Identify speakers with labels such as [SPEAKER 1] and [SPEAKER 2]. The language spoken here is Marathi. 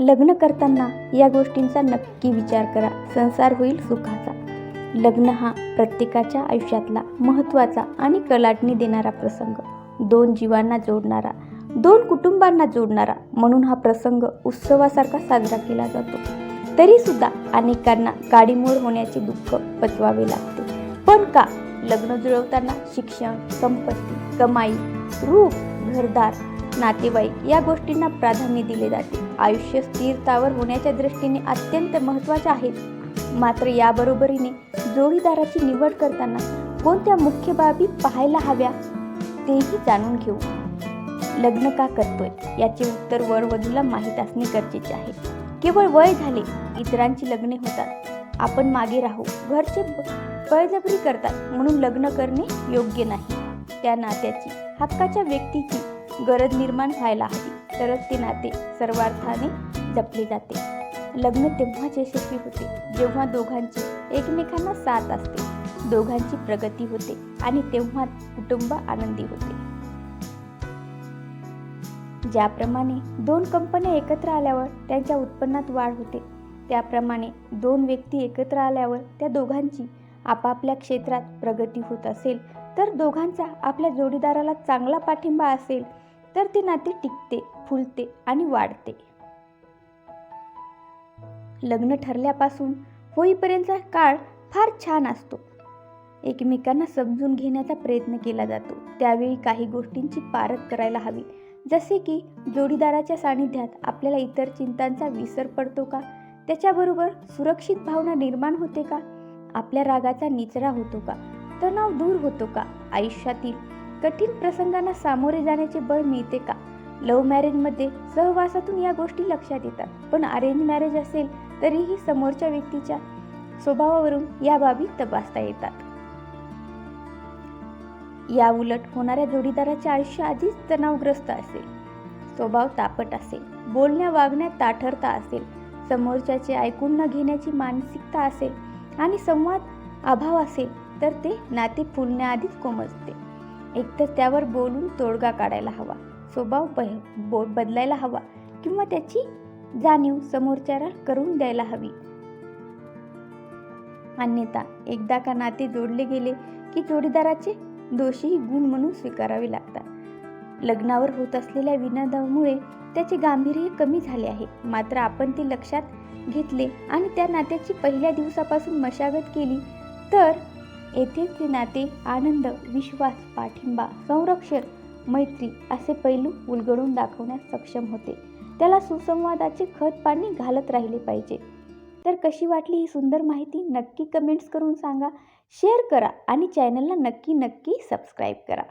[SPEAKER 1] लग्न करताना या गोष्टींचा नक्की विचार करा. संसार होईल सुखाचा. लग्न हा प्रत्येकाच्या आयुष्यातला महत्त्वाचा आणि कलाटणी देणारा प्रसंग. दोन जीवांना जोडणारा दोन कुटुंबांना जोडणारा म्हणून हा प्रसंग उत्सवासारखा साजरा केला जातो. तरीसुद्धा अनेकांना गाडीमोड होण्याचे दुःख पचवावे लागते. पण का? लग्न जुळवताना शिक्षण संपत्ती कमाई रूप घरदार नातेवाईक या गोष्टींना प्राधान्य दिले जाते. आयुष्य स्थिरतावर होण्याच्या दृष्टीने अत्यंत महत्त्वाचे आहेत मात्र याबरोबरीने जोडीदाराची निवड करताना कोणत्या मुख्य बाबी पाहायला हव्या तेही जाणून घेऊ. लग्न का करतोय? याचे उत्तर वरवधूला माहीत असणे गरजेचे आहे. केवळ वय झाले इतरांची लग्ने होतात. आपण मागे राहू घरचे बळजबरी करतात म्हणून लग्न करणे योग्य नाही. त्या नात्याची हक्काच्या व्यक्तीची गरज निर्माण व्हायला हवी. तरच ते नाते सर्वार्थाने जपले जाते. लग्न तेव्हाच यशस्वी होते जेव्हा दोघांची एकमेकांना साथ असते. दोघांची प्रगती होते आणि तेव्हा कुटुंब आनंदी होते. ज्याप्रमाणे दोन कंपन्या एकत्र आल्यावर त्यांच्या उत्पन्नात वाढ होते त्याप्रमाणे दोन व्यक्ती एकत्र आल्यावर त्या दोघांची आपापल्या क्षेत्रात प्रगती होत असेल तर दोघांचा आपल्या जोडीदाराला चांगला पाठिंबा असेल तर ते नाते टिकते फुलते आणि वाढते. लग्न ठरल्यापासून होईपर्यंतचा काळ फार छान असतो. एकमेकांना समजून घेण्याचा प्रयत्न केला जातो. त्यावेळी काही गोष्टींची पारख करायला हवी. जसे की जोडीदाराच्या सानिध्यात आपल्याला इतर चिंतांचा विसर पडतो का? त्याच्याबरोबर सुरक्षित भावना निर्माण होते का? आपल्या रागाचा निचरा होतो का? तणाव दूर होतो का? आयुष्यातील कठीण प्रसंगांना सामोरे जाण्याचे बळ मिळते का? लव्ह मॅरेजमध्ये सहवासातून या गोष्टी लक्षात येतात. पण अरेंज मॅरेज असेल तरीही समोरच्या व्यक्तीच्या स्वभावावरून या बाबी तपासता येतात. या उलट होणाऱ्या जोडीदाराचे आयुष्य आधीच तणावग्रस्त असेल. स्वभाव तापट असेल. बोलण्या वागण्यात ताठरता असेल. समोरच्याचे ऐकून न घेण्याची मानसिकता असेल आणि संवाद अभाव असेल तर ते नाते फुलण्याआधीच कोमजते. एकतर त्यावर बोलून तोडगा काढायला हवा. स्वभाव ब बो बदलायला हवा किंवा त्याची जाणीव समोरच्याला करून द्यायला हवी. अन्यथा एकदा का नाते जोडले गेले की जोडीदाराचे दोषीही गुण म्हणून स्वीकारावे लागतात. लग्नावर होत असलेल्या विनोदामुळे त्याचे गांभीर्य कमी झाले आहे. मात्र आपण ते लक्षात घेतले आणि त्या नात्याची पहिल्या दिवसापासून मशागत केली तर येथील ते नाते आनंद विश्वास पाठिंबा संरक्षण मैत्री असे पैलू उलगडून दाखवण्यास सक्षम होते. त्याला सुसंवादाचे खत पाणी घालत राहिले पाहिजे. तर कशी वाटली ही सुंदर माहिती नक्की कमेंट्स करून सांगा. शेअर करा आणि चॅनलला नक्की नक्की सबस्क्राईब करा.